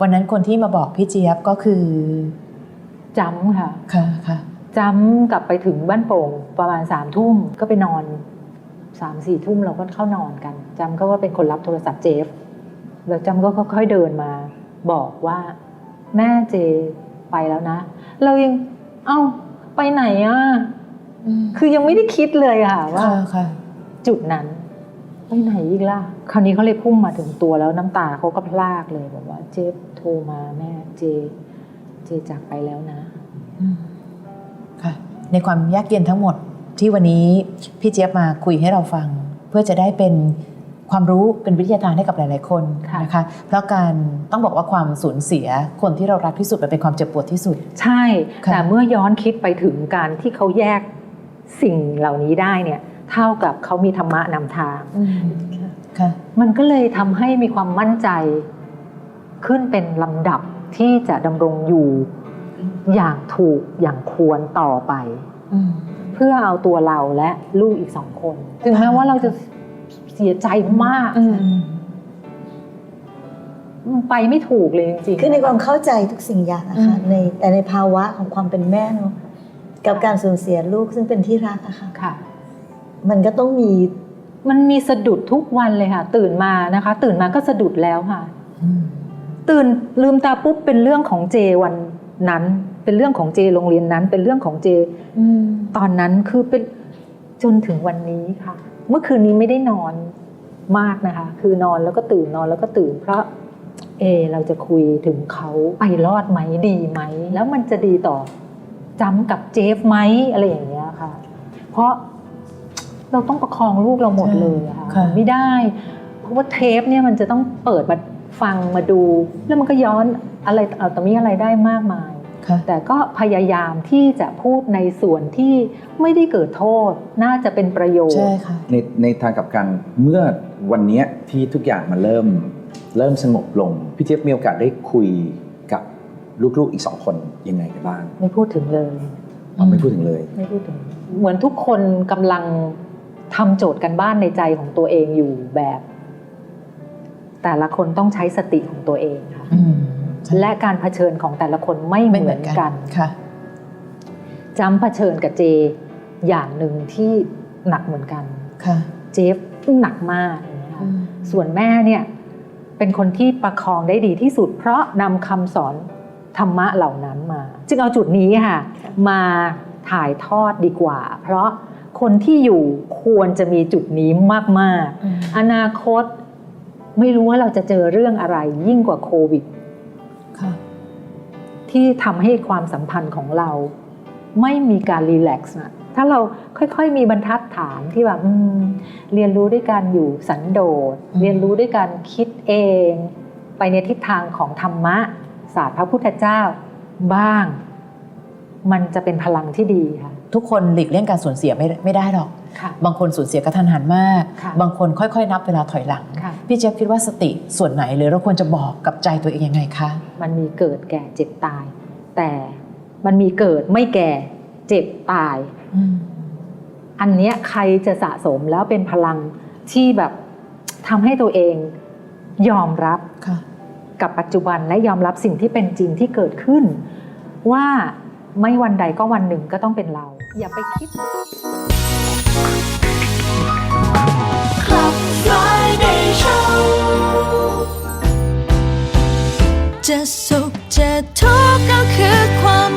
วันนั้นคนที่มาบอกพี่เจี๊ยบก็คือจำค่ะค่ะค่ะจำกลับไปถึงบ้านโป่งประมาณสามทุ่มก็ไปนอนสามสี่ทุ่มเราก็เข้านอนกันจำก็ว่าเป็นคนรับโทรศัพท์เจฟแล้วจำก็ค่อยๆเดินมาบอกว่าแม่เจไปแล้วนะ เรายังเอ้าไปไหนอะคือยังไม่ได้คิดเลยอะค่ะว่าค่ะค่ะจุดนั้น ไปไหนอีกล่ะ คราวนี้เขาเลยพุ่งมาถึงตัวแล้วน้ำตาเขาก็พลากเลยบอกว่าเจฟโทรมาแม่เจ เจจากไปแล้วนะอืมค่ะ ในความยากเย็นทั้งหมดที่วันนี้พี่เจี๊ยบมาคุยให้เราฟัง เพื่อจะได้เป็นความรู้เป็นวิทยาทานให้กับหลาย ๆ คนค่ะนะคะ เพราะการต้องบอกว่าความสูญเสียคนที่เรารักที่สุดมันเป็นความเจ็บปวดที่สุด ใช่ค่ะแต่เมื่อย้อนคิดไปถึงการที่เขาแยกสิ่งเหล่านี้ได้เนี่ย เท่ากับเขามีธรรมะนำทางค่ะมันก็เลยทำให้มีความมั่นใจ ขึ้นเป็นลำดับที่จะดำรงอยู่อย่างถูกอย่างควรต่อไปอืมเพื่อเอาตัวเราและลูกอีกสองคน ถึงแม้ว่าเราจะเสียใจมากอืมมันไปไม่ถูกเลยจริงๆคือในความเข้าใจทุกสิ่งอย่างนะคะในแต่ในภาวะของความเป็นแม่เนอะกับการสูญเสียลูกซึ่งเป็นที่รักอะค่ะค่ะ มันก็ต้องมีมันมีสะดุดทุกวันเลยค่ะ ตื่นมานะคะ ตื่นมาก็สะดุดแล้วค่ะอืมตื่นลืมตาปุ๊บเป็นเรื่องของเจวันนั้น เป็นเรื่องของเจโรงเรียนนั้น เป็นเรื่องของเจอืมตอนนั้นคือเป็นจนถึงวันนี้ค่ะ เมื่อคืนนี้ไม่ได้นอนมากนะคะ คือนอนแล้วก็ตื่นนอนแล้วก็ตื่นเพราะเออเราจะคุยถึงเขาไปรอดไหมดีไหม แล้วมันจะดีต่อจำกับเจฟไหมอะไรอย่างเงี้ยค่ะ เพราะ เราต้องประคองลูกเราหมดเลยอะค่ะค่ะมันไม่ได้ เพราะว่าเทปเนี่ยมันจะต้องเปิดมาฟังมาดู แล้วมันก็ย้อนอะไรเอาแต่มีอะไรได้มากมายค่ะแต่ก็พยายามที่จะพูดในส่วนที่ไม่ได้เกิดโทษน่าจะเป็นประโยชใช่น์ค่ะในในทางกลับกันเมื่อวันเนี้ยที่ทุกอย่างมันเริ่มเริ่มสงบลงพี่เทียบมีโอกาสได้คุยกับลูกๆอีกสองคนยังไงกันบ้าง ไม่พูดถึงเลยเราไม่พูดถึงเลย ไม่พูดถึง เหมือนทุกคนกำลัง ทำโจทย์กันบ้านในใจของตัวเองอยู่แบบ แต่ละคนต้องใช้สติของตัวเองค่ะอืมใช่และการเผชิญของแต่ละคนไม่เหมือนกันค่ะจำเผชิญกับเจอย่างหนึ่งที่หนักเหมือนกันค่ะ เจฟหนักมากอย่างเงี้ยค่ะอืมส่วนแม่เนี่ย เป็นคนที่ประคองได้ดีที่สุด เพราะนำคำสอนธรรมะเหล่านั้นมา จึงเอาจุดนี้ค่ะ มาถ่ายทอดดีกว่า เพราะ คนที่อยู่ควรจะมีจุดนี้มากอืมๆอนาคตไม่รู้ว่าเราจะเจอเรื่องอะไรยิ่งกว่าโควิดค่ะที่ทำให้ความสัมพันธ์ของเรา ไม่มีการรีแลกซ์นะถ้าเราค่อยๆมีบรรทัดฐานที่แบบอืมเรียนรู้ด้วยการอยู่สันโดษอืมเรียนรู้ด้วยการคิดเอง ไปในทิศทางของธรรมะศาสตร์พระพุทธเจ้าบ้าง มันจะเป็นพลังที่ดีค่ะ ทุกคนหลีกเลี่ยงการสูญเสียไม่ไม่ได้หรอกค่ะบางคนสูญเสียกระทันหันมากค่ะบางคนค่อยๆ นับเวลาถอยหลังค่ะพี่เจี๊ยบคิดว่าสติส่วนไหนหรือเราควรจะบอกกับใจตัวเองยังไงคะ มันมีเกิดแก่เจ็บตาย แต่มันมีเกิดไม่แก่เจ็บตายอืมอันเนี้ยใครจะสะสมแล้วเป็นพลังที่แบบทำให้ตัวเองยอมรับค่ะกับปัจจุบันและยอมรับสิ่งที่เป็นจริงที่เกิดขึ้นว่า ไม่วันใดก็วันหนึ่งก็ต้องเป็นเรา อย่าไปคิด Club Friday Show จะสุขจะทุกข์ก็คือความ